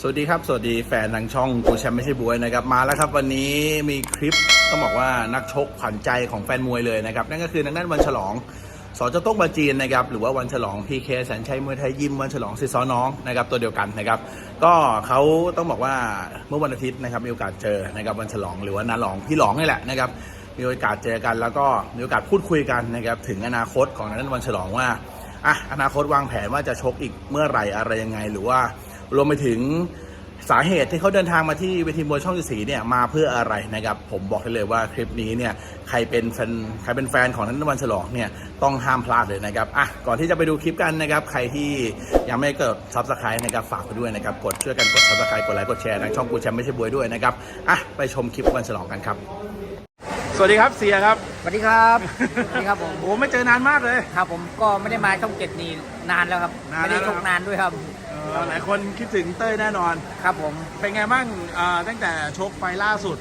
สวัสดีครับ สวัสดีแฟนทางช่องกูแชมป์ไม่ใช่บวยนะครับมาแล้วครับวันนี้มีคลิปต้องบอกว่านักชกขวัญใจของแฟนมวยเลยนะครับนั่นก็คือทางด้านวันฉลองสอเจ้าโต๊กบาจีนนะครับหรือว่าวันฉลองพีเคแสนชัยมวยไทยยิมวันฉลองซิซอน้องนะครับตัวเดียวกันนะครับก็เขาต้องบอกว่าเมื่อวันอาทิตย์นะครับมีโอกาสเจอนะครับวันฉลองหรือว่านาหลองพี่หลองนี่แหละนะครับมีโอกาสเจอกัน แล้วก็มีโอกาสพูดคุยกันนะครับถึงอนาคตของทางด้านวันฉลองว่าอะอนาคตวางแผนว่าจะชกอีกเมื่อไหร่อะไรยังไงหรือว่า รวมไปถึงสาเหตุที่เขาเดินทางมาที่เวทีมวยช่องสีเนี่ยมาเพื่ออะไรนะครับ ผมบอกได้เลยว่าคลิปนี้เนี่ยใครเป็นแฟนใครเป็นแฟนของนันวันฉลองเนี่ยต้องห้ามพลาดเลยนะครับอะก่อนที่จะไปดูคลิปกันนะครับ ใครที่ยังไม่กดซับสไครต์นะครับฝากไปด้วยนะครับ กดช่วยกันกดซับสไครต์กดไลค์กดแชร์ทางช่องกูแชมป์ไม่ใช่บวยด้วยนะครับอะไปชมคลิปวันฉลองกันครับ สวัสดีครับเสียครับ สวัสดีครับสวัสดีครับผม โอ้ไม่เจอนานมากเลย ครับผมก็ไม่ได้มาช่องเจ็ดนี่นานแล้วครับ นานไม่ได้แล้วชกนานด้วยครับ เออหลายคนคิดถึงเต้ยแน่นอน ครับผมเป็นไงบ้างเอ่อตั้งแต่ชกไฟล่าสุด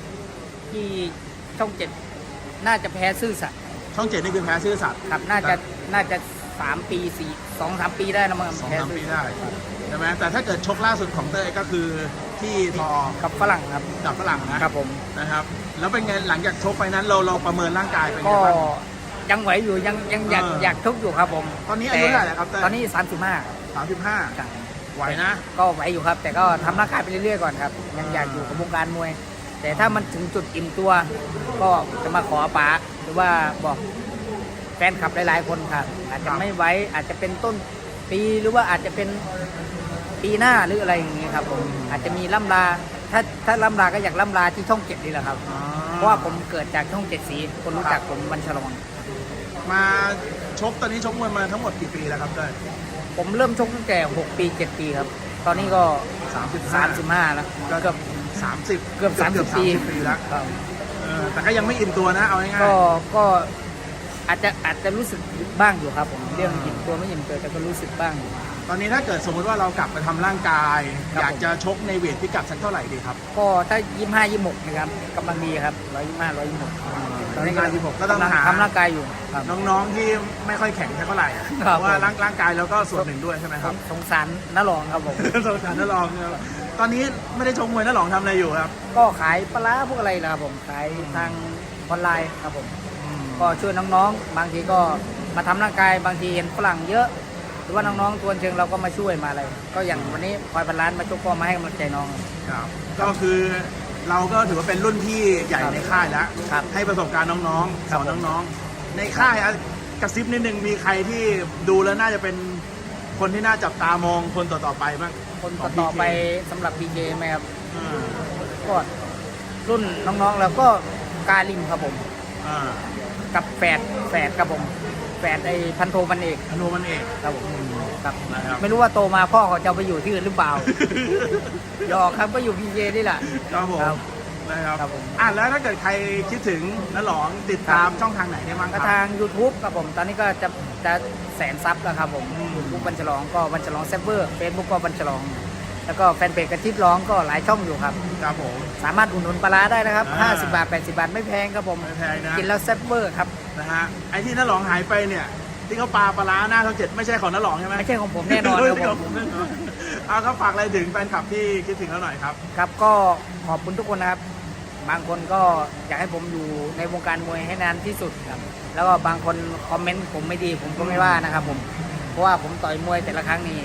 ที่ช่องเจ็ดน่าจะแพ้ซื่อสัตย์ช่องเจ็ดนี่คือแพ้ซื่อสัตย์ครับ น่าจะน่าจะสามปีสี่สองสามปีได้นะมั้งสองแพ้สามซื่ปีอได้ใช่ไหมแต่ถ้าเกิดชกล่าสุดของเต้ยก็คือ ที่ทอกับฝรั่งครับกับฝรั่งนะครับผมนะครับ แล้วเป็นไงหลังจากชกไปนั้นเราเราประเมินร่างกายเป็นไงก็บ้าง ยังไหวอยู่ยังยังอยากเอออยากชกอยู่ครับผมตอนนี้อายุเท่าไหร่แล้วครับเต้ย ตอนนี้สามสิบห้าสามสิบห้าไหวนะ ก็ไหวอยู่ครับ แต่ก็ทำร่างกายไปเรื่อยๆก่อนครับ ยังอยากอยู่กับวงการมวย แต่ถ้ามันถึงจุดอิ่มตัว ก็จะมาขอป๋าหรือว่าบอกแฟนคลับหลายๆคนครับอาจจะไม่ไหวอาจจะเป็นต้นปีหรือว่าอาจจะเป็น ปีหน้าหรืออะไรอย่างนี้ครับผมอาจจะมีล่ำลาถ้าถ้าล่ำลาก็อยากล่ำลาที่ช่องเจ็ดนี่แหละครับ เพราะว่าผมเกิดจากช่องเจ็ดสีคนรู้จักผมวันฉลองมาชกตอนนี้ชกมวยมาทั้งหมดกี่ปีแล้วครับเต้ยผมเริ่มชกตั้งแต่หกปีเจ็ดปีครับ ตอนนี้ก็สามสิบสามสิบห้าแล้วก็เกือบสามสิบเกือบสามสิบปีปีแล้วครับเออแต่ก็ยังไม่อิ่มตัวนะเอาง่ายก็ก็ อาจจะอาจจะรู้สึกบ้างอยู่ครับผมเรื่องอิ่มตัวไม่อิ่มตัวแต่ก็รู้สึกบ้างอยู่ๆตอนนี้ถ้าเกิดสมมติว่าเรากลับมาทำร่างกาย ครับ อยากจะชกในเวทพิกัดสักเท่าไหร่ดีครับ ก็ถ้ายี่ห้ายี่หกนะครับกำลังดีครับร้อยยี่ห้าร้อยยี่หกตอนนี้ร้อยยี่สิบหกก็ต้องหา ทำร่างกายอยู่ครับ น้องๆที่ไม่ค่อยแข็งเท่าไหร่อะครับ เพราะว่าร่างร่างกายเราก็ส่วนหนึ่งด้วยใช่ไหมครับ สงสารน้าหลองครับผม สงสารนักลองครับตอนนี้ไม่ได้ชกมวยนักลองทำอะไรอยู่ครับ ก็ขายปลาร้าพวกอะไรนะครับผมขายทางออนไลน์ครับผม ก็ช่วยน้องๆ บางทีก็มาทำร่างกาย บางทีเห็นฝรั่งเยอะ หรือว่าน้องๆทวนเชิงเราก็มาช่วยมาอะไร ก็อย่างวันนี้พลอยพันล้านมาชกก็มาให้กำลังใจน้อง ครับ ก็คือเราก็ถือว่าเป็นรุ่นพี่ใหญ่ครับในค่ายแล้วครับให้ประสบการณ์น้องๆคสรับอนน้องๆ ในค่ายอะกระซิบนิดนึงมีใครที่ดูแล้วน่าจะเป็นคนที่น่าจับตามองคนต่อๆไปบ้างคนของต่อ PK ๆไปสำหรับ PK ไหมครับอ่าก็รุ่นน้องๆแล้วก็กาลิมครับผมอ่า กับแฝดแฝดครับผมแฝดไอ้พันโทมันเอกอนุมันเอกครับผมครับนะครับไม่รู้ว่าโตมาพ่อเขาจะเอาไปอยู่ที่อื่นหรือเปล่า หยอกครับก็อยู่พีเนี่แหละ ครับผมครับนะครับครับผม อะแล้วถ้าเกิดใครคิดถึงน้าหลองติดตามช่องทางไหนได้บ้างคก็รับ ทาง YouTube ครับผม ตอนนี้ก็จะจะแสนซับแล้วครับผมอืม ยูทูบวันฉลองก็วันฉลองเซฟเวอร์เฟซบุ๊กก็วันฉลอง แล้วก็แฟนเพจกระทิบร้องก็หลายช่องอยู่ครับ ครับผม สามารถอุดหนุนปลาร้าได้นะครับ อ่า 50 บาท 80 บาทไม่แพงครับผมไม่แพงนะกินแล้วเซฟเวอร์ครับ นะฮะไอ้ที่น้าหลองหายไปเนี่ย ที่เขาปลาปลาร้าหน้าช่องเจ็ดไม่ใช่ของน้าหลองใช่ไหมไม่ใช่ของผมแน่นอนครับไม่ใช่ผของมผม แน่นอนเอาครับฝากอะไรถึงแฟนคลับที่คิดถึงเราหน่อยครับ ครับก็ขอบคุณทุกคนนะครับ บางคนก็อยากให้ผมอยู่ในวงการมวยให้นานที่สุดครับ แล้วก็บางคนคอมเมนต์ผมไม่ดี ผมก็ไม่ว่านะครับผม เพราะว่าผมต่อยมวยแต่ละครั้งนี่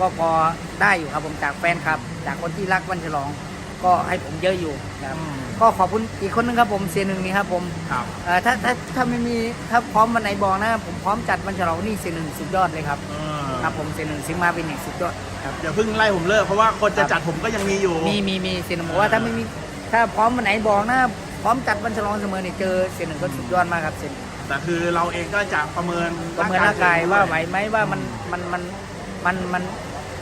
ก็พอได้อยู่ครับผมจากแฟนครับ จากคนที่รักวันฉลอง ก็ให้ผมเยอะอยู่นะครับอืมก็ขอบคุณอีกคนนึงครับผมเสียหนึ่งนี่ครับผมครับ เอ่อถ้าถ้าถ้าไม่มีถ้าพร้อมวันไหนบอกนะผมพร้อมจัดวันฉลองนี่เสียหนึ่งสุดยอดเลยครับเออครับผมเสียหนึ่งซิงมาเป็นเอกสุดยอดครับ อย่าเพิ่งไล่ผมเลิกเพราะว่าคนจะจัดผมก็ยังมีอยู่ มีมีมีเสียหนึ่งบอกว่าถ้าไม่มีถ้าพร้อมวันไหนบอกนะพร้อมจัดวันฉลองเสมอเนี่ยเจอเสียหนึ่งก็สุดยอดมากครับเสียหนึ่ง แต่คือเราเองก็จะประเมินประเมินร่างกายว่าไหวไหมว่ามันมันมันมันมัน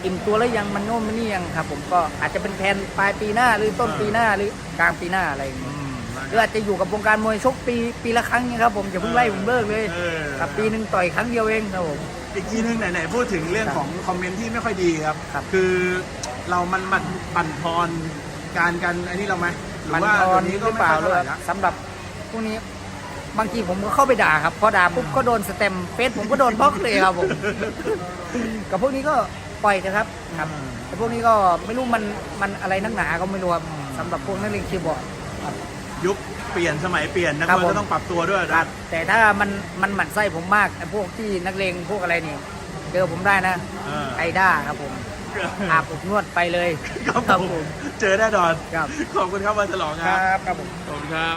อิ่มตัวแล้วยังมันโน่นมันนี่ยังครับ ผมก็อาจจะเป็นแผนปลายปีหน้าหรือต้นปีหน้าหรือกลางปีหน้าอะไรอย่างอืเงี้ยมนะหรืออาจจะอยู่กับวงการมวยชกปีปีละครั้งเนี่ยครับผมอย่าเพิ่งไล่ผมเลิกเลยเออครับปีหนึ่งต่อยครั้งเดียวเองครับผมอีกทีนึงไหนๆพูดถึงเรื่องครับของคอมเมนต์ที่ไม่ค่อยดีครับครับคือเรามันมันปั่นทอนการกันอันนี้เราไหมหรืมันว่าตอนเดี๋ยวนี้นี้หก็รือไม่เปล่าค่อยเลเท่าไหร่ยละสำหรับพวกนี้บางทีผมก็เข้าไปด่าครับ พอด่าปุ๊บก็โดนสเต็มเฟซผมก็โดนบล็อกเลยครับผม กับพวกนี้ก็ ปล่อยเถอะครับครับอืมแต่พวกนี้ก็ไม่รู้มันมันอะไรนักหนาก็ไม่รู้ครับสำหรับพวกนักเลงคีย์บอร์ดครับ ยุคเปลี่ยนสมัยเปลี่ยนนักครับมวยผมก็ต้องปรับตัวด้วยคนะรับ แต่ถ้ามันมันหมั่นไส้ผมมากไอ้พวกที่นักเลงพวกอะไรนี่เจอผมได้นะเออไอด้าครับผมอาบอบนวดไปเลยครับผมเจอแน่นอนครับขอบคุณครับวันฉลองคครัรับบครับผมขอบคุณครับ